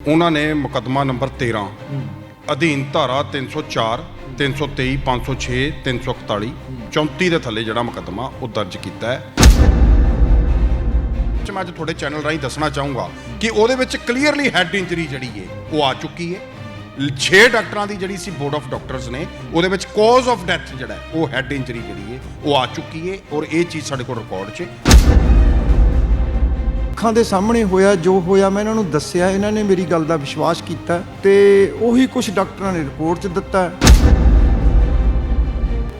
ਉਹਨਾਂ ਨੇ ਮੁਕੱਦਮਾ ਨੰਬਰ 13 ਅਧੀਨ ਧਾਰਾ 304 323 506 341 34 ਦੇ ਥੱਲੇ ਜਿਹੜਾ ਮੁਕੱਦਮਾ ਉਹ ਦਰਜ ਕੀਤਾ ਹੈ। ਮੈਂ ਅੱਜ ਤੁਹਾਡੇ ਚੈਨਲ ਰਾਹੀਂ ਦੱਸਣਾ ਚਾਹੂੰਗਾ ਕਿ ਉਹਦੇ ਵਿੱਚ ਕਲੀਅਰਲੀ ਹੈਡ ਇੰਜਰੀ ਜਿਹੜੀ ਹੈ ਉਹ ਆ ਚੁੱਕੀ ਹੈ। 6 ਡਾਕਟਰਾਂ ਦੀ ਜਿਹੜੀ ਸੀ ਬੋਰਡ ਆਫ ਡਾਕਟਰਸ ਨੇ ਉਹਦੇ ਵਿੱਚ ਕਾਜ਼ ਆਫ ਡੈਥ ਜਿਹੜਾ ਹੈ, ਉਹ ਹੈਡ ਇੰਜਰੀ ਜਿਹੜੀ ਹੈ ਉਹ ਆ ਚੁੱਕੀ ਹੈ ਔਰ ਇਹ ਚੀਜ਼ ਸਾਡੇ ਕੋਲ ਰਿਕਾਰਡ 'ਚ ਹੈ। ਅੱਖਾਂ ਦੇ ਸਾਹਮਣੇ ਹੋਇਆ, ਜੋ ਹੋਇਆ, ਮੈਂ ਇਹਨਾਂ ਨੂੰ ਦੱਸਿਆ। ਇਹਨਾਂ ਨੇ ਮੇਰੀ ਗੱਲ ਦਾ ਵਿਸ਼ਵਾਸ ਕੀਤਾ ਤੇ ਉਹੀ ਕੁਝ ਡਾਕਟਰਾਂ ਨੇ ਰਿਪੋਰਟ 'ਚ ਦਿੱਤਾ। ਹੈ।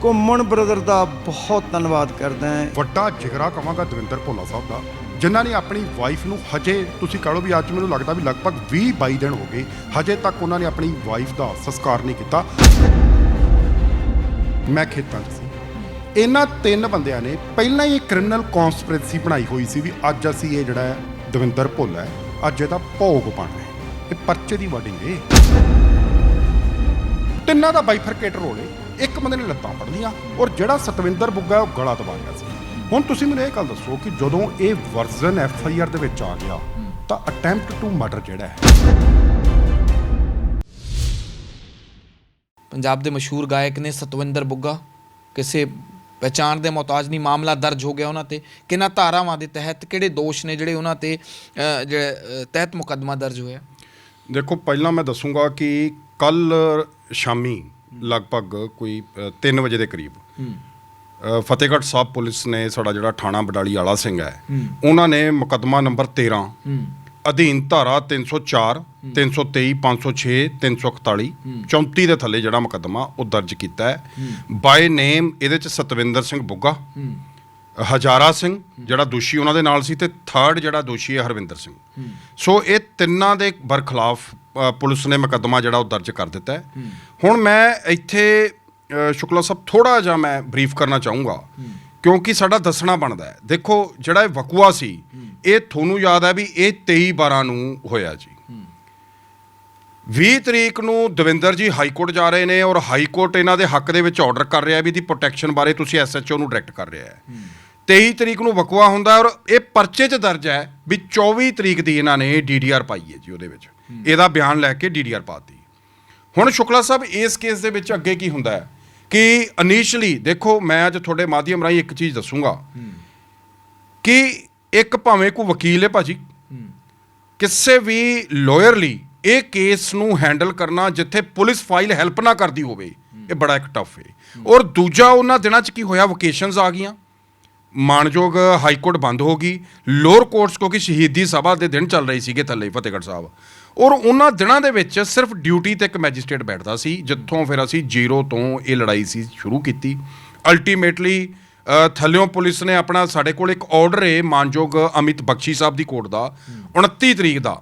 ਘੁੰਮਣ ਬ੍ਰਦਰ ਦਾ ਬਹੁਤ ਧੰਨਵਾਦ ਕਰਦਾ ਹਾਂ। ਵੱਡਾ ਜਿਗਰਾ ਕਵਾਂਗਾ ਦਵਿੰਦਰ ਭੋਲਾ ਸਾਹਿਬ ਦਾ, ਜਿਨ੍ਹਾਂ ਨੇ ਆਪਣੀ ਵਾਈਫ ਨੂੰ ਹਜੇ ਤੁਸੀਂ ਕਹੋ ਵੀ ਅੱਜ ਮੈਨੂੰ ਲੱਗਦਾ ਵੀ ਲਗਭਗ 20 22 ਦਿਨ ਹੋ ਗਏ, ਹਜੇ ਤੱਕ ਉਹਨਾਂ ਨੇ ਆਪਣੀ ਵਾਈਫ ਦਾ ਸੰਸਕਾਰ ਨਹੀਂ ਕੀਤਾ। ਮੈਂ ਖੇਤਾਂ 'ਚ ਇਹਨਾਂ ਤਿੰਨ ਬੰਦਿਆਂ ਨੇ ਪਹਿਲਾਂ ਹੀ ਕ੍ਰਿਮੀਨਲ ਕਨਸਪੀਰੇਸੀ ਬਣਾਈ ਹੋਈ ਸੀ ਵੀ ਅੱਜ ਅਸੀਂ ਇਹ ਜਿਹੜਾ ਦਵਿੰਦਰ ਭੋਲਾ ਹੈ, ਅੱਜ ਇਹਦਾ ਭੋਗ ਪਾਣਾ ਹੈ। ਇਹ ਪਰਚੇ ਦੀ ਵਾਡਿੰਗ ਏ ਤਿੰਨਾਂ ਦਾ ਬਾਈਫਰਕੇਟ ਰੋਲ ਇੱਕ ਬੰਦੇ ਨੇ ਲੱਤਾਂ ਫੜ ਲੀਆਂ ਔਰ ਜਿਹੜਾ ਸਤਵਿੰਦਰ ਬੁੱਗਾ ਉਹ ਗਲਾ ਦਬਾ ਗਿਆ ਸੀ। ਹੁਣ ਤੁਸੀਂ ਮੈਨੂੰ ਇਹ ਗੱਲ ਦੱਸੋ ਕਿ ਜਦੋਂ ਇਹ ਵਰਜ਼ਨ ਐਫ ਆਈ ਆਰ ਦੇ ਵਿੱਚ ਆ ਗਿਆ, ਤਾਂ ਅਟੈਂਪਟ ਟੂ ਮਰਡਰ ਜਿਹੜਾ ਹੈ। ਪੰਜਾਬ ਦੇ ਮਸ਼ਹੂਰ ਗਾਇਕ ਨੇ ਸਤਵਿੰਦਰ ਬੁੱਗਾ, ਕਿਸੇ ਪਹਿਚਾਣ ਦੇ ਮੁਹਤਾਜ ਨਹੀਂ ਮਾਮਲਾ ਦਰਜ ਹੋ ਗਿਆ ਉਹਨਾਂ ਤੇ। ਕਿੰਨਾ ਧਾਰਾਵਾਂ ਦੇ ਤਹਿਤ ਕਿਹੜੇ ਦੋਸ਼ ਨੇ ਜਿਹੜੇ ਉਹਨਾਂ ਤੇ ਤਹਿਤ ਮੁਕੱਦਮਾ ਦਰਜ ਹੋਇਆ? ਦੇਖੋ ਪਹਿਲਾਂ ਮੈਂ ਦੱਸੂਗਾ ਕਿ ਕੱਲ ਸ਼ਾਮੀ ਲਗਭਗ ਕੋਈ 3 ਵਜੇ ਦੇ ਕਰੀਬ ਫਤਿਹਗੜ੍ਹ ਸਾਹਿਬ ਪੁਲਿਸ ਨੇ ਸਾਡਾ ਜਿਹੜਾ ਥਾਣਾ ਬਡਾਲੀ ਵਾਲਾ ਸਿੰਘ ਹੈ ਉਹਨਾਂ ਨੇ ਮੁਕੱਦਮਾ ਨੰਬਰ 13 ਅਧੀਨ ਧਾਰਾ 304 323 506 341 34 ਦੇ ਥੱਲੇ ਜਿਹੜਾ ਮੁਕੱਦਮਾ ਉਹ ਦਰਜ ਕੀਤਾ ਹੈ। ਬਾਈ ਨੇਮ ਇਹਦੇ ਚ ਸਤਵਿੰਦਰ ਸਿੰਘ ਬੁੱਗਾ ਹਜ਼ਾਰਾ ਸਿੰਘ ਜਿਹੜਾ ਦੋਸ਼ੀ ਉਹਨਾਂ ਦੇ ਨਾਲ ਸੀ ਤੇ ਥਰਡ ਜਿਹੜਾ ਦੋਸ਼ੀ ਹੈ ਹਰਵਿੰਦਰ ਸਿੰਘ। ਸੋ ਇਹ ਤਿੰਨਾਂ ਦੇ ਬਰਖਲਾਫ ਪੁਲਿਸ ਨੇ ਮੁਕੱਦਮਾ ਜਿਹੜਾ ਉਹ ਦਰਜ ਕਰ ਦਿੱਤਾ ਹੈ। ਹੁਣ ਮੈਂ ਇੱਥੇ ਸ਼ੁਕਲਾ ਸਾਹਿਬ ਥੋੜਾ ਜਿਹਾ ਮੈਂ ਬਰੀਫ ਕਰਨਾ ਚਾਹੂੰਗਾ। ਕਿਉਂਕਿ ਸਾਡਾ ਦੱਸਣਾ ਬਣਦਾ ਹੈ। ਦੇਖੋ ਜਿਹੜਾ ਇਹ ਵਕੂਆ ਸੀ ਇਹ ਤੁਹਾਨੂੰ ਯਾਦ ਹੈ ਵੀ ਇਹ 23 12 ਨੂੰ ਹੋਇਆ ਜੀ। 20 ਤਰੀਕ ਨੂੰ ਦਵਿੰਦਰ ਜੀ ਹਾਈ ਕੋਰਟ ਜਾ ਰਹੇ ਨੇ ਔਰ ਹਾਈ ਕੋਰਟ ਇਹਨਾਂ ਦੇ ਹੱਕ ਦੇ ਵਿੱਚ ਆਰਡਰ ਕਰ ਰਿਹਾ ਵੀ ਦੀ ਪ੍ਰੋਟੈਕਸ਼ਨ ਬਾਰੇ ਤੁਸੀਂ ਐਸਐਚਓ ਨੂੰ ਡਾਇਰੈਕਟ ਕਰ ਰਿਹਾ ਹੈ। 23 ਤਰੀਕ ਨੂੰ ਵਕਵਾ ਹੁੰਦਾ ਔਰ ਇਹ ਪਰਚੇ 'ਚ ਦਰਜ ਹੈ ਵੀ 24 ਤਰੀਕ ਦੀ ਇਹਨਾਂ ਨੇ ਡੀਡੀਆਰ ਪਾਈ ਹੈ ਜੀ ਉਹਦੇ ਵਿੱਚ। ਇਹਦਾ ਬਿਆਨ ਲੈ ਕੇ ਡੀਡੀਆਰ ਪਾਤੀ ਹੁਣ ਸ਼ੁਕਲਾ ਸਾਹਿਬ ਇਸ ਕੇਸ ਦੇ ਵਿੱਚ ਅੱਗੇ ਕੀ ਹੁੰਦਾ ਹੈ? ਕਿ ਇਨੀਸ਼ੀਅਲੀ ਦੇਖੋ, ਮੈਂ ਅੱਜ ਤੁਹਾਡੇ ਮਾਧਿਅਮ ਰਾਹੀਂ ਇੱਕ ਚੀਜ਼ ਦੱਸੂਗਾ। ਕਿ ਇੱਕ ਭਾਵੇਂ ਕੋਈ ਵਕੀਲ ਹੈ ਭਾਜੀ, ਕਿਸੇ ਵੀ ਲਾਇਰ ਲਈ ਇਹ ਕੇਸ ਨੂੰ ਹੈਂਡਲ ਕਰਨਾ ਜਿੱਥੇ ਪੁਲਿਸ ਫਾਈਲ ਹੈਲਪ ਨਾ ਕਰਦੀ ਹੋਵੇ, ਇਹ ਬੜਾ ਇੱਕ ਟਫ ਹੈ। ਔਰ ਦੂਜਾ, ਉਹਨਾਂ ਦਿਨਾਂ 'ਚ ਕੀ ਹੋਇਆ? ਵਕੇਸ਼ਨਸ ਆ ਗਈਆਂ। ਮਾਨਯੋਗ ਹਾਈ ਕੋਰਟ ਬੰਦ ਹੋ ਗਈ। ਲੋਅਰ ਕੋਰਟਸ ਕਿਉਂਕਿ ਸ਼ਹੀਦੀ ਸਭਾ ਦੇ ਦਿਨ ਚੱਲ ਰਹੀ ਸੀਗੇ ਥੱਲੇ, ਫਤਿਹਗੜ੍ਹ ਸਾਹਿਬ। ਔਰ ਉਹਨਾਂ ਦਿਨਾਂ ਦੇ ਵਿੱਚ ਸਿਰਫ ਡਿਊਟੀ ਤੇ ਇੱਕ ਮੈਜਿਸਟ੍ਰੇਟ ਬੈਠਦਾ ਸੀ ਜਿੱਥੋਂ ਫਿਰ ਅਸੀਂ ਜ਼ੀਰੋ ਤੋਂ ਇਹ ਲੜਾਈ ਸੀ ਸ਼ੁਰੂ ਕੀਤੀ। ਅਲਟੀਮੇਟਲੀ ਥੱਲਿਓਂ ਪੁਲਿਸ ਨੇ ਆਪਣਾ ਸਾਡੇ ਕੋਲ ਇੱਕ ਆਰਡਰ ਹੈ ਮਾਨਯੋਗ ਅਮਿਤ ਬਖਸ਼ੀ ਸਾਹਿਬ ਦੀ ਕੋਰਟ ਦਾ 29 ਤਰੀਕ ਦਾ।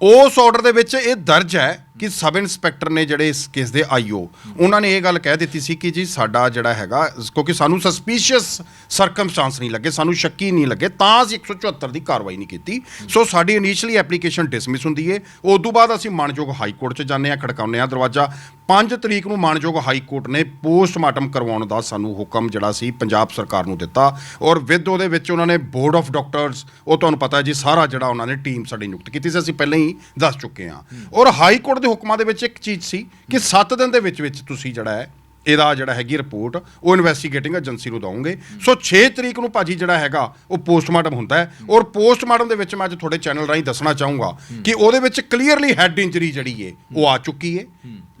ਉਸ ਆਰਡਰ ਦੇ ਵਿੱਚ ਇਹ ਦਰਜ ਹੈ ਕਿ ਸਬ ਇੰਸਪੈਕਟਰ ਨੇ ਜਿਹੜੇ ਇਸ ਕੇਸ ਦੇ ਆਈਓ, ਉਹਨਾਂ ਨੇ ਇਹ ਗੱਲ ਕਹਿ ਦਿੱਤੀ ਸੀ ਕਿ ਜੀ ਸਾਡਾ ਜਿਹੜਾ ਹੈਗਾ, ਕਿਉਂਕਿ ਸਾਨੂੰ ਸਸਪੀਸ਼ੀਅਸ ਸਰਕਮਸਟੈਂਸ ਨਹੀਂ ਲੱਗੇ, ਸਾਨੂੰ ਸ਼ੱਕੀ ਨਹੀਂ ਲੱਗੇ, ਤਾਂ ਅਸੀਂ 174 ਦੀ ਕਾਰਵਾਈ ਨਹੀਂ ਕੀਤੀ। ਸੋ ਸਾਡੀ ਇਨੀਸ਼ੀਅਲੀ ਐਪਲੀਕੇਸ਼ਨ ਡਿਸਮਿਸ ਹੁੰਦੀ ਹੈ ਉਸ ਤੋਂ ਬਾਅਦ ਅਸੀਂ ਮਾਨਯੋਗ ਹਾਈ ਕੋਰਟ 'ਚ ਜਾਂਦੇ ਆ ਖੜਕਾਉਂਦੇ ਆ ਦਰਵਾਜ਼ਾ। 5 ਤਰੀਕ ਨੂੰ ਮਾਨਯੋਗ ਹਾਈ ਕੋਰਟ ਨੇ ਪੋਸਟਮਾਰਟਮ ਕਰਵਾਉਣ ਦਾ ਸਾਨੂੰ ਹੁਕਮ ਜਿਹੜਾ ਸੀ, ਪੰਜਾਬ ਸਰਕਾਰ ਨੂੰ ਦਿੱਤਾ। ਔਰ ਵਿਦ ਉਹਦੇ ਵਿੱਚ ਉਹਨਾਂ ਨੇ ਬੋਰਡ ਆਫ ਡਾਕਟਰਸ ਉਹ ਤੁਹਾਨੂੰ ਪਤਾ ਜੀ ਸਾਰਾ ਜਿਹੜਾ ਉਹਨਾਂ ਨੇ ਟੀਮ ਸਾਡੀ ਨਿਯੁਕਤ ਕੀਤੀ ਸੀ, ਅਸੀਂ ਪਹਿਲਾਂ ਹੀ ਦੱਸ ਚੁੱਕੇ ਹਾਂ। ਔਰ ਹਾਈ ਕੋਰਟ ਦੇ ਹੁਕਮਾਂ ਦੇ ਵਿੱਚ ਇੱਕ ਚੀਜ਼ ਸੀ ਕਿ 7 ਦਿਨ ਦੇ ਵਿੱਚ ਵਿੱਚ ਤੁਸੀਂ ਜਿਹੜਾ ਹੈ, ਇਹਦਾ ਜਿਹੜਾ ਹੈਗੀ ਰਿਪੋਰਟ ਉਹ ਇਨਵੈਸਟੀਗੇਟਿੰਗ ਏਜੰਸੀ ਨੂੰ ਦਵਾਂਗੇ। ਸੋ 6 ਤਰੀਕ ਨੂੰ ਭਾਜੀ ਜਿਹੜਾ ਹੈਗਾ, ਉਹ ਪੋਸਟਮਾਰਟਮ ਹੁੰਦਾ ਹੈ। ਔਰ ਪੋਸਟਮਾਰਟਮ ਦੇ ਵਿੱਚ ਮੈਂ ਅੱਜ ਤੁਹਾਡੇ ਚੈਨਲ ਰਾਹੀਂ ਦੱਸਣਾ ਚਾਹੂੰਗਾ ਕਿ ਉਹਦੇ ਵਿੱਚ ਕਲੀਅਰਲੀ ਹੈਡ ਇੰਜਰੀ ਜਿਹੜੀ ਹੈ, ਉਹ ਆ ਚੁੱਕੀ ਹੈ।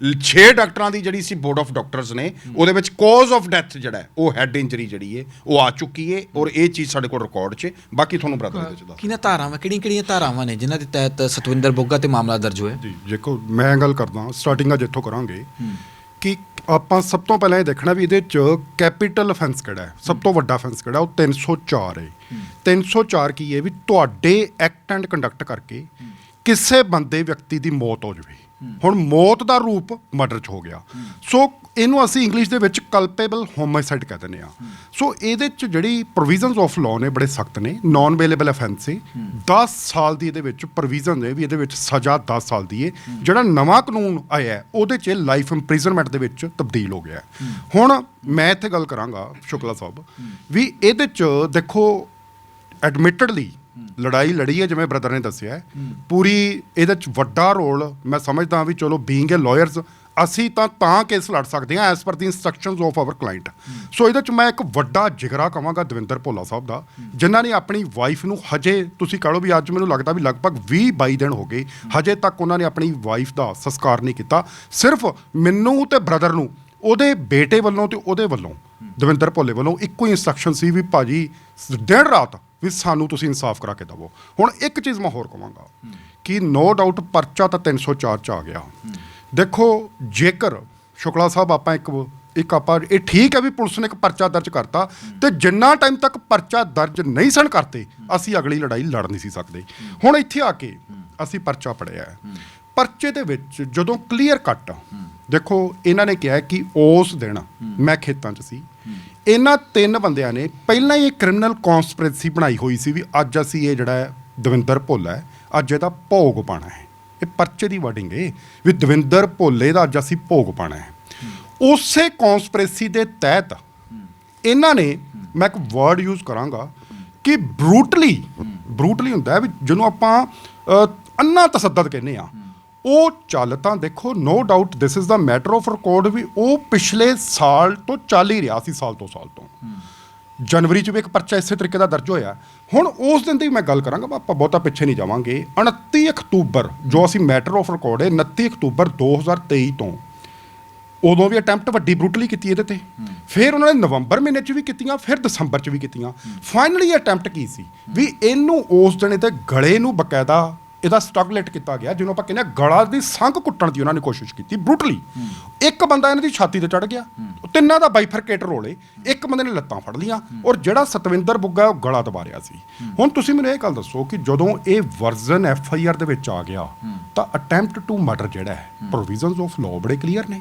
6 ਡਾਕਟਰਾਂ ਦੀ ਜਿਹੜੀ ਸੀ ਬੋਰਡ ਆਫ ਡਾਕਟਰਸ ਨੇ ਉਹਦੇ ਵਿੱਚ ਕਾਜ਼ ਆਫ ਡੈਥ ਜਿਹੜਾ ਉਹ ਹੈਡ ਇੰਜਰੀ ਜਿਹੜੀ ਹੈ ਉਹ ਆ ਚੁੱਕੀ ਹੈ ਔਰ ਇਹ ਚੀਜ਼ ਸਾਡੇ ਕੋਲ ਰਿਕਾਰਡ 'ਚ ਹੈ। ਬਾਕੀ ਤੁਹਾਨੂੰ ਬ੍ਰਦਰ ਦੇ ਚ ਦੱਸ ਕਿਹਨਾਂ ਧਾਰਾਵਾਂ ਕਿਹੜੀਆਂ ਕਿਹੜੀਆਂ ਧਾਰਾਵਾਂ ਨੇ ਜਿਨ੍ਹਾਂ ਦੇ ਤਹਿਤ ਸਤਵਿੰਦਰ ਬੁੱਗਾ ਤੇ ਮਾਮਲਾ ਦਰਜ ਹੋਇਆ? ਜੀ ਦੇਖੋ ਮੈਂ ਗੱਲ ਕਰਦਾ ਸਟਾਰਟਿੰਗ ਆ ਜਿੱਥੋਂ ਕਰਾਂਗੇ ਕਿ ਆਪਾਂ ਸਭ ਤੋਂ ਪਹਿਲਾਂ ਇਹ ਦੇਖਣਾ ਵੀ ਇਹਦੇ ਚ ਕੈਪੀਟਲ ਅਫੈਂਸ ਕਿਹੜਾ ਹੈ? ਸਭ ਤੋਂ ਵੱਡਾ ਅਫੈਂਸ ਕਿਹੜਾ? ਉਹ 304 ਹੈ। 304 ਕੀ ਹੈ ਵੀ ਤੁਹਾਡੇ ਐਕਟ ਐਂਡ ਕੰਡਕਟ ਕਰਕੇ ਕਿਸੇ ਬੰਦੇ ਵਿਅਕਤੀ ਦੀ ਮੌਤ ਹੋ ਜਾਵੇ। ਹੁਣ ਮੌਤ ਦਾ ਰੂਪ ਮਰਡਰ ਚ ਹੋ ਗਿਆ। ਸੋ ਇਹਨੂੰ ਅਸੀਂ ਇੰਗਲਿਸ਼ ਦੇ ਵਿੱਚ ਕਲਪੇਬਲ ਹੋਮਿਸਾਈਡ ਕਹਿ ਦਿੰਦੇ ਆ ਸੋ ਇਹਦੇ ਚ ਜਿਹੜੀ ਪ੍ਰੋਵੀਜ਼ਨਸ ਆਫ ਲਾਅ ਨੇ ਬੜੇ ਸਖਤ ਨੇ ਨਾਨ ਅਵੇਲੇਬਲ ਅਫੈਂਸ ਹੈ 10 ਸਾਲ ਦੀ ਇਹਦੇ ਵਿੱਚ ਪ੍ਰੋਵੀਜ਼ਨ ਨੇ ਵੀ ਇਹਦੇ ਵਿੱਚ ਸਜ਼ਾ 10 ਸਾਲ ਦੀ ਹੈ ਜਿਹੜਾ ਨਵਾਂ ਕਾਨੂੰਨ ਆਇਆ, ਉਹਦੇ ਚ ਲਾਈਫ ਇੰਪ੍ਰਿਜ਼ਨਮੈਂਟ ਦੇ ਵਿੱਚ ਤਬਦੀਲ ਹੋ ਗਿਆ। ਹੁਣ ਮੈਂ ਇੱਥੇ ਗੱਲ ਕਰਾਂਗਾ ਸ਼ੁਕਲਾ ਸਾਹਿਬ, ਵੀ ਇਹਦੇ ਚ ਦੇਖੋ ਐਡਮਿਟਡਲੀ ਲੜਾਈ ਲੜੀ ਹੈ, ਜਿਵੇਂ ਬ੍ਰਦਰ ਨੇ ਦੱਸਿਆ ਪੂਰੀ ਇਹਦੇ ਚ ਵੱਡਾ ਰੋਲ ਮੈਂ ਸਮਝਦਾ ਵੀ ਚਲੋ ਬੀਇੰਗ ਅ ਲਾਇਰਸ ਅਸੀਂ ਤਾਂ ਤਾਂ ਕੇਸ ਲੜ ਸਕਦੇ ਹਾਂ as per the instructions of our client so ਇਹਦੇ ਚ ਮੈਂ ਇੱਕ ਵੱਡਾ ਜਿਗਰਾ ਕਵਾਂਗਾ ਦਵਿੰਦਰ ਭੋਲਾ ਸਾਹਿਬ ਦਾ, ਜਿਨ੍ਹਾਂ ਨੇ ਆਪਣੀ ਵਾਈਫ ਨੂੰ ਹਜੇ ਤੁਸੀਂ ਕਹ ਲਓ ਵੀ ਅੱਜ ਮੈਨੂੰ ਲੱਗਦਾ ਵੀ ਲਗਭਗ 20 22 ਦਿਨ ਹੋ ਗਏ, ਹਜੇ ਤੱਕ ਉਹਨਾਂ ਨੇ ਆਪਣੀ ਵਾਈਫ ਦਾ ਸੰਸਕਾਰ ਨਹੀਂ ਕੀਤਾ। ਸਿਰਫ ਮੈਨੂੰ ਤੇ ਬ੍ਰਦਰ ਨੂੰ, ਉਹਦੇ ਬੇਟੇ ਵੱਲੋਂ ਤੇ ਉਹਦੇ ਵੱਲੋਂ, ਦਵਿੰਦਰ ਭੋਲੇ ਵੱਲੋਂ ਇੱਕੋ ਹੀ ਇਨਸਟਰਕਸ਼ਨ ਸੀ ਵੀ ਭਾਜੀ ਸ- ਦਿਨ ਰਾਤ ਵੀ ਸਾਨੂੰ ਤੁਸੀਂ ਇਨਸਾਫ ਕਰਾ ਕੇ ਦਿਵੋ। ਹੁਣ ਇੱਕ ਚੀਜ਼ ਮੈਂ ਹੋਰ ਕਵਾਂਗਾ ਕਿ ਨੋ ਡਾਊਟ ਪਰਚਾ ਤਾਂ 304 ਚ ਆ ਗਿਆ। ਦੇਖੋ, ਜੇਕਰ ਸ਼ੁਕਲਾ ਸਾਹਿਬ ਆਪਾਂ ਇੱਕ ਇੱਕ ਆਪਾਂ, ਇਹ ਠੀਕ ਹੈ ਵੀ ਪੁਲਿਸ ਨੇ ਇੱਕ ਪਰਚਾ ਦਰਜ ਕਰਤਾ ਤੇ ਜਿੰਨਾ ਟਾਈਮ ਤੱਕ ਪਰਚਾ ਦਰਜ ਨਹੀਂ ਸਨ ਕਰਤੇ, ਅਸੀਂ ਅਗਲੀ ਲੜਾਈ ਲੜ ਨਹੀਂ ਸੀ ਸਕਦੇ। ਹੁਣ ਇੱਥੇ ਆ ਕੇ ਅਸੀਂ ਪਰਚਾ ਪੜਿਆ ਪਰਚੇ ਦੇ ਵਿੱਚ ਜਦੋਂ ਕਲੀਅਰ ਕੱਟ ਦੇਖੋ ਇਹਨਾਂ ਨੇ ਕਿਹਾ ਕਿ ਉਸ ਦਿਨ ਮੈਂ ਖੇਤਾਂ 'ਚ ਸੀ ਇਹਨਾਂ ਤਿੰਨ ਬੰਦਿਆਂ ਨੇ ਪਹਿਲਾਂ ਹੀ ਇਹ ਕ੍ਰਿਮੀਨਲ ਕਨਸਪੀਰੇਸੀ ਬਣਾਈ ਹੋਈ ਸੀ ਵੀ ਅੱਜ ਅਸੀਂ ਇਹ ਜਿਹੜਾ ਦਵਿੰਦਰ ਭੋਲਾ ਹੈ ਅੱਜ ਇਹਦਾ ਭੋਗ ਪਾਣਾ ਹੈ। ਇਹ ਪਰਚੇ ਦੀ ਵਰਡਿੰਗ ਹੈ ਵੀ ਦਵਿੰਦਰ ਭੋਲੇ ਦਾ ਅੱਜ ਅਸੀਂ ਭੋਗ ਪਾਣਾ ਹੈ। ਉਸੇ ਕਨਸਪੀਰੇਸੀ ਦੇ ਤਹਿਤ ਇਹਨਾਂ ਨੇ ਮੈਂ ਇੱਕ ਵਰਡ ਯੂਜ਼ ਕਰਾਂਗਾ ਕਿ ਬਰੂਟਲੀ ਬਰੂਟਲੀ ਹੁੰਦਾ ਹੈ ਵੀ ਜਿਹਨੂੰ ਆਪਾਂ ਅੰਨਾ ਤਸੱਦਦ ਕਹਿੰਦੇ ਆ ਉਹ ਚੱਲ ਤਾਂ ਦੇਖੋ no doubt this is the matter of record ਵੀ ਉਹ ਪਿਛਲੇ ਸਾਲ ਤੋਂ ਚੱਲ ਹੀ ਰਿਹਾ ਸੀ ਸਾਲ ਤੋਂ ਸਾਲ ਤੋਂ। ਜਨਵਰੀ ਚ ਵੀ ਇੱਕ ਪਰਚਾ ਇਸੇ ਤਰੀਕੇ ਦਾ ਦਰਜ ਹੋਇਆ। ਹੁਣ ਉਸ ਦਿਨ ਦੀ ਮੈਂ ਗੱਲ ਕਰਾਂਗਾ ਆਪਾਂ ਬਹੁਤਾ ਪਿੱਛੇ ਨਹੀਂ ਜਾਵਾਂਗੇ। 29 ਅਕਤੂਬਰ ਜੋ ਅਸੀਂ ਮੈਟਰ ਆਫ ਰਿਕਾਰਡ ਹੈ 29 ਅਕਤੂਬਰ 2023 ਤੋਂ। ਉਦੋਂ ਵੀ ਅਟੈਂਪਟ ਵੱਡੀ ਬਰੂਟਲੀ ਕੀਤੀ ਇਹਦੇ ਤੇ। ਫਿਰ ਉਹਨਾਂ ਨੇ ਨਵੰਬਰ ਮਹੀਨੇ 'ਚ ਵੀ ਕੀਤੀਆਂ ਫਿਰ ਦਸੰਬਰ 'ਚ ਵੀ ਕੀਤੀਆਂ। ਫਾਈਨਲੀ ਅਟੈਂਪਟ ਕੀ ਸੀ? ਵੀ ਇਹਨੂੰ ਉਸ ਦਿਨ ਇਹਦੇ ਗਲੇ ਨੂੰ ਬਕਾਇਦਾ ਇਹਦਾ ਸਟਰਗਲੇਟ ਕੀਤਾ ਗਿਆ ਜਿਹਨੂੰ ਆਪਾਂ ਕਹਿੰਦੇ ਗਲਾ ਦੀ ਸੰਗ ਕੁੱਟਣ ਦੀ ਉਹਨਾਂ ਨੇ ਕੋਸ਼ਿਸ਼ ਕੀਤੀ ਬਰੂਟਲੀ ਇੱਕ ਬੰਦਾ ਇਹਨਾਂ ਦੀ ਛਾਤੀ ਤੇ ਚੜ ਗਿਆ ਤਿੰਨਾਂ ਦਾ ਬਾਈਫਰਕੇਟ ਰੋਲੇ ਇੱਕ ਬੰਦੇ ਨੇ ਲੱਤਾਂ ਫੜ ਲੀਆਂ ਔਰ ਜਿਹੜਾ ਸਤਵਿੰਦਰ ਬੁੱਗਾ ਉਹ ਗਲਾ ਦਬਾ ਰਿਹਾ ਸੀ। ਹੁਣ ਤੁਸੀਂ ਮੈਨੂੰ ਇਹ ਗੱਲ ਦੱਸੋ ਕਿ ਜਦੋਂ ਇਹ ਵਰਜ਼ਨ ਐਫ ਆਈ ਆਰ ਦੇ ਵਿੱਚ ਆ ਗਿਆ ਤਾਂ ਅਟੈਂਪਟ ਟੂ ਮਰਡਰ ਜਿਹੜਾ ਹੈ ਪ੍ਰੋਵੀਜ਼ਨਸ ਆਫ ਲਾਅ ਬੜੇ ਕਲੀਅਰ ਨੇ।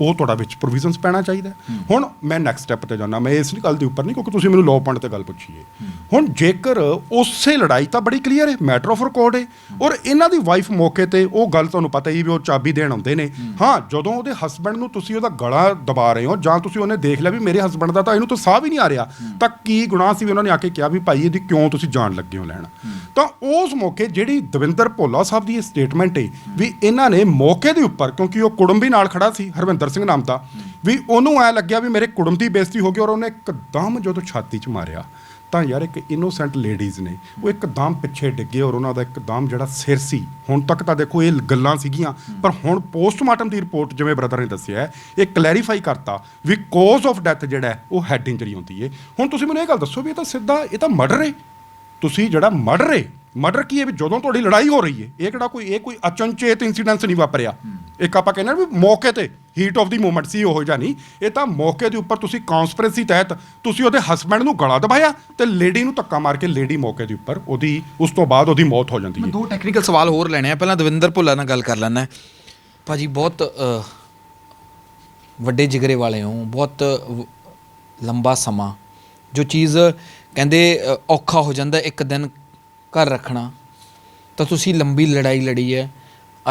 ਉਹ ਤੁਹਾਡਾ ਵਿੱਚ ਪ੍ਰੋਵੀਜ਼ਨਸ ਪੈਣਾ ਚਾਹੀਦਾ। ਹੁਣ ਮੈਂ ਨੈਕਸਟ ਸਟੈਪ ਤੇ ਜਾਣਾ ਮੈਂ ਇਸ ਗੱਲ ਦੇ ਉੱਪਰ ਨਹੀਂ ਕਿਉਂਕਿ ਤੁਸੀਂ ਮੈਨੂੰ ਲਾਅ ਪੁਆਇੰਟ ਤੇ ਗੱਲ ਪੁੱਛੀ ਹੈ। ਹੁਣ ਜੇਕਰ ਉਸੇ ਲੜਾਈ ਤਾਂ ਬੜੀ ਕਲੀਅਰ ਹੈ ਮੈਟਰ ਆਫ ਰਿਕਾਰਡ ਹੈ। ਔਰ ਇਹਨਾਂ ਦੀ ਵਾਈਫ ਮੌਕੇ ਤੇ ਉਹ ਗੱਲ ਤੁਹਾਨੂੰ ਪਤਾ ਹੀ ਵੀ ਉਹ ਚਾਬੀ ਦੇਣ ਆਉਂਦੇ ਨੇ। ਹਾਂ, ਜਦੋਂ ਉਹਦੇ ਹਸਬੰਡ ਨੂੰ ਤੁਸੀਂ ਉਹਦਾ ਗਲਾ ਦਬਾ ਰਹੇ ਹੋ ਜਾਂ ਤੁਸੀਂ ਉਹਨੇ ਦੇਖ ਲਿਆ ਵੀ ਮੇਰੇ ਹਸਬੰਡ ਦਾ ਤਾਂ ਇਹਨੂੰ ਤਾਂ ਸਾਹ ਵੀ ਨਹੀਂ ਆ ਰਿਹਾ, ਤਾਂ ਕੀ ਗੁਨਾਹ ਸੀ ਵੀ ਉਹਨਾਂ ਨੇ ਆ ਕੇ ਕਿਹਾ ਵੀ ਭਾਈ ਇਹਦੀ ਕਿਉਂ ਤੁਸੀਂ ਜਾਣ ਲੱਗੇ ਹੋ ਲੈਣ? ਤਾਂ ਉਸ ਮੌਕੇ ਜਿਹੜੀ ਦਵਿੰਦਰ ਭੋਲਾ ਸਾਹਿਬ ਦੀ ਇਹ ਸਟੇਟਮੈਂਟ ਹੈ ਵੀ ਇਹਨਾਂ ਨੇ ਮੌਕੇ ਦੇ ਉੱਪਰ, ਕਿਉਂਕਿ ਉਹ ਕੁੜਮ ਵੀ ਨਾਲ ਖੜਾ ਸੀ, ਹਰਵਿੰਦਰ ਸਿੰਘ ਨਾਮ ਦਾ, ਵੀ ਉਹਨੂੰ ਐ ਲੱਗਿਆ ਵੀ ਮੇਰੇ ਕੁੜਮ ਦੀ ਬੇਇੱਜ਼ਤੀ ਹੋ ਗਈ ਔਰ ਉਹਨੇ ਇੱਕਦਮ ਜਦੋਂ ਛਾਤੀ 'ਚ ਮਾਰਿਆ। ਤਾਂ ਯਾਰ ਇੱਕ ਇਨੋਸੈਂਟ ਲੇਡੀਜ਼ ਨੇ। ਉਹ ਇੱਕਦਮ ਪਿੱਛੇ ਡਿੱਗੇ ਔਰ ਉਹਨਾਂ ਦਾ ਇੱਕਦਮ ਜਿਹੜਾ ਸਿਰ ਸੀ। ਹੁਣ ਤੱਕ ਤਾਂ ਦੇਖੋ ਇਹ ਗੱਲਾਂ ਸੀਗੀਆਂ ਪਰ ਹੁਣ ਪੋਸਟਮਾਰਟਮ ਦੀ ਰਿਪੋਰਟ ਜਿਵੇਂ ਬ੍ਰਦਰ ਨੇ ਦੱਸਿਆ ਹੈ, ਇਹ ਕਲੈਰੀਫਾਈ ਕਰਤਾ ਵੀ ਕੋਜ਼ ਆਫ ਡੈਥ ਜਿਹੜਾ ਹੈ, ਉਹ ਹੈਡ ਇੰਜਰੀ ਹੁੰਦੀ ਹੈ ਹੁਣ ਤੁਸੀਂ ਮੈਨੂੰ ਇਹ ਗੱਲ ਦੱਸੋ ਵੀ ਇਹ ਤਾਂ ਸਿੱਧਾ ਇਹ ਤਾਂ ਮਰਡਰ ਹੈ ਤੁਸੀਂ ਜਿਹੜਾ ਮਰਡਰ ਹੈ ਮਰਡਰ ਕੀ ਹੈ ਵੀ ਜਦੋਂ ਤੁਹਾਡੀ ਲੜਾਈ ਹੋ ਰਹੀ ਹੈ ਇਹ ਕਿਹੜਾ ਕੋਈ ਇਹ ਕੋਈ ਅਚਨਚੇਤ ਇਨਸੀਡੈਂਸ ਨਹੀਂ ਵਾਪਰਿਆ? ਇੱਕ ਆਪਾਂ ਕਹਿੰਦੇ ਵੀ ਮੌਕੇ ਤੇ ਹੀਟ ਆਫ ਦੀ ਮੂਮੈਂਟ ਸੀ ਉਹ ਜਾਂ ਨਹੀਂ ਇਹ ਤਾਂ ਮੌਕੇ ਦੇ ਉੱਪਰ ਤੁਸੀਂ ਕਨਸਪੀਰੇਸੀ ਤਹਿਤ ਤੁਸੀਂ ਉਹਦੇ ਹਸਬੰਡ ਨੂੰ ਗਲਾ ਦਬਾਇਆ ਤੇ ਲੇਡੀ ਨੂੰ ਧੱਕਾ ਮਾਰ ਕੇ ਲੇਡੀ ਮੌਕੇ ਦੇ ਉੱਪਰ ਉਹਦੀ ਉਸ ਤੋਂ ਬਾਅਦ ਉਹਦੀ ਮੌਤ ਹੋ ਜਾਂਦੀ ਮੈਂ ਹੈ। ਦੋ ਟੈਕਨੀਕਲ ਸਵਾਲ ਹੋਰ ਲੈਣੇ ਆ। ਪਹਿਲਾਂ ਦਵਿੰਦਰ ਭੁੱਲਾ ਨਾਲ ਗੱਲ ਕਰ ਲੈਣਾ ਭਾਜੀ ਬਹੁਤ ਵੱਡੇ ਜਿਗਰੇ ਵਾਲੇ ਹੋ ਬਹੁਤ ਲੰਬਾ ਸਮਾਂ। ਜੋ ਚੀਜ਼ ਕਹਿੰਦੇ ਔਖਾ ਹੋ ਜਾਂਦਾ ਇੱਕ ਦਿਨ ਘਰ ਰੱਖਣਾ ਤਾਂ ਤੁਸੀਂ ਲੰਬੀ ਲੜਾਈ ਲੜੀ ਹੈ।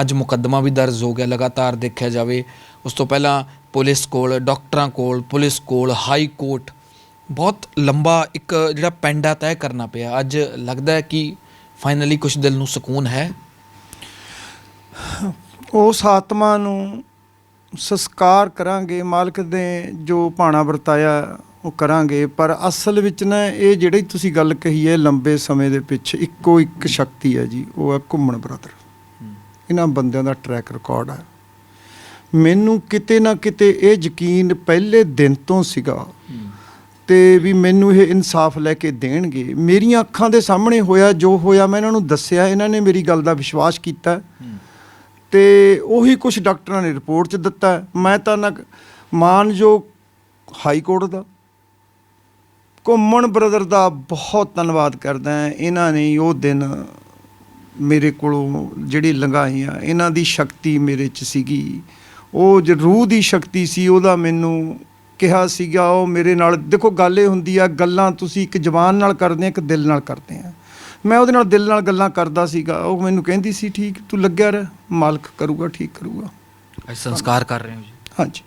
ਅੱਜ ਮੁਕੱਦਮਾ ਵੀ ਦਰਜ ਹੋ ਗਿਆ, ਲਗਾਤਾਰ ਦੇਖਿਆ ਜਾਵੇ। ਉਸ ਤੋਂ ਪਹਿਲਾਂ ਪੁਲਿਸ ਕੋਲ, ਡਾਕਟਰਾਂ ਕੋਲ, ਪੁਲਿਸ ਕੋਲ, ਹਾਈ ਕੋਰਟ। ਬਹੁਤ ਲੰਬਾ ਇੱਕ ਜਿਹੜਾ ਪੈਂਡਾ ਤੈਅ ਕਰਨਾ ਪਿਆ। ਅੱਜ ਲੱਗਦਾ ਹੈ ਕਿ ਫਾਈਨਲੀ ਕੁਝ ਦਿਲ ਨੂੰ ਸਕੂਨ ਹੈ। ਉਸ ਆਤਮਾ ਨੂੰ ਸੰਸਕਾਰ ਕਰਾਂਗੇ, ਮਾਲਕ ਨੇ ਜੋ ਭਾਣਾ ਵਰਤਾਇਆ, ਉਹ ਕਰਾਂਗੇ। ਪਰ ਅਸਲ ਵਿੱਚ ਨਾ, ਇਹ ਜਿਹੜੀ ਤੁਸੀਂ ਗੱਲ ਕਹੀ ਹੈ, ਲੰਬੇ ਸਮੇਂ ਦੇ ਪਿੱਛੇ, ਇੱਕੋ ਇੱਕ ਸ਼ਕਤੀ ਹੈ ਜੀ, ਉਹ ਹੈ ਘੁੰਮਣ ਬ੍ਰਦਰ। ਇਹਨਾਂ ਬੰਦਿਆਂ ਦਾ ਟਰੈਕ ਰਿਕਾਰਡ ਹੈ ਮੈਨੂੰ ਕਿਤੇ ਨਾ ਕਿਤੇ ਇਹ ਯਕੀਨ ਪਹਿਲੇ ਦਿਨ ਤੋਂ ਸੀਗਾ ਤੇ ਵੀ ਮੈਨੂੰ ਇਹ ਇਨਸਾਫ ਲੈ ਕੇ ਦੇਣਗੇ। ਮੇਰੀਆਂ ਅੱਖਾਂ ਦੇ ਸਾਹਮਣੇ ਹੋਇਆ, ਜੋ ਹੋਇਆ, ਮੈਂ ਇਹਨਾਂ ਨੂੰ ਦੱਸਿਆ, ਇਹਨਾਂ ਨੇ ਮੇਰੀ ਗੱਲ ਦਾ ਵਿਸ਼ਵਾਸ ਕੀਤਾ। ਤੇ ਉਹੀ ਕੁਝ ਡਾਕਟਰਾਂ ਨੇ ਰਿਪੋਰਟ 'ਚ ਦਿੱਤਾ। ਮੈਂ ਤਾਂ ਨਾ ਮਾਨਯੋਗ ਹਾਈ ਕੋਰਟ ਦਾ, ਘੁੰਮਣ ਬ੍ਰਦਰ ਦਾ ਬਹੁਤ ਧੰਨਵਾਦ ਕਰਦਾ। ਇਹਨਾਂ ਨੇ ਉਹ ਦਿਨ ਮੇਰੇ ਕੋਲੋਂ ਜਿਹੜੀ ਲੰਘਾਈਆਂ ਇਹਨਾਂ ਦੀ ਸ਼ਕਤੀ ਮੇਰੇ 'ਚ ਸੀਗੀ। ਉਹ ਜੋ ਰੂਹ ਦੀ ਸ਼ਕਤੀ ਸੀ ਉਹਦਾ ਮੈਨੂੰ ਕਿਹਾ ਸੀਗਾ ਉਹ ਮੇਰੇ ਨਾਲ ਦੇਖੋ ਗੱਲ ਇਹ ਹੁੰਦੀ ਆ ਗੱਲਾਂ ਤੁਸੀਂ ਇੱਕ ਜ਼ਬਾਨ ਨਾਲ ਕਰਦੇ ਆ ਇੱਕ ਦਿਲ ਨਾਲ ਕਰਦੇ ਆ। ਮੈਂ ਉਹਦੇ ਨਾਲ ਦਿਲ ਨਾਲ ਗੱਲਾਂ ਕਰਦਾ ਸੀਗਾ ਉਹ ਮੈਨੂੰ ਕਹਿੰਦੀ ਸੀ ਠੀਕ ਤੂੰ ਲੱਗਿਆ ਰਹਿ ਮਾਲਕ ਕਰੂਗਾ ਠੀਕ ਕਰੂਗਾ। ਅੱਜ ਸੰਸਕਾਰ ਕਰ ਰਹੇ ਹੋ ਜੀ। ਹਾਂਜੀ।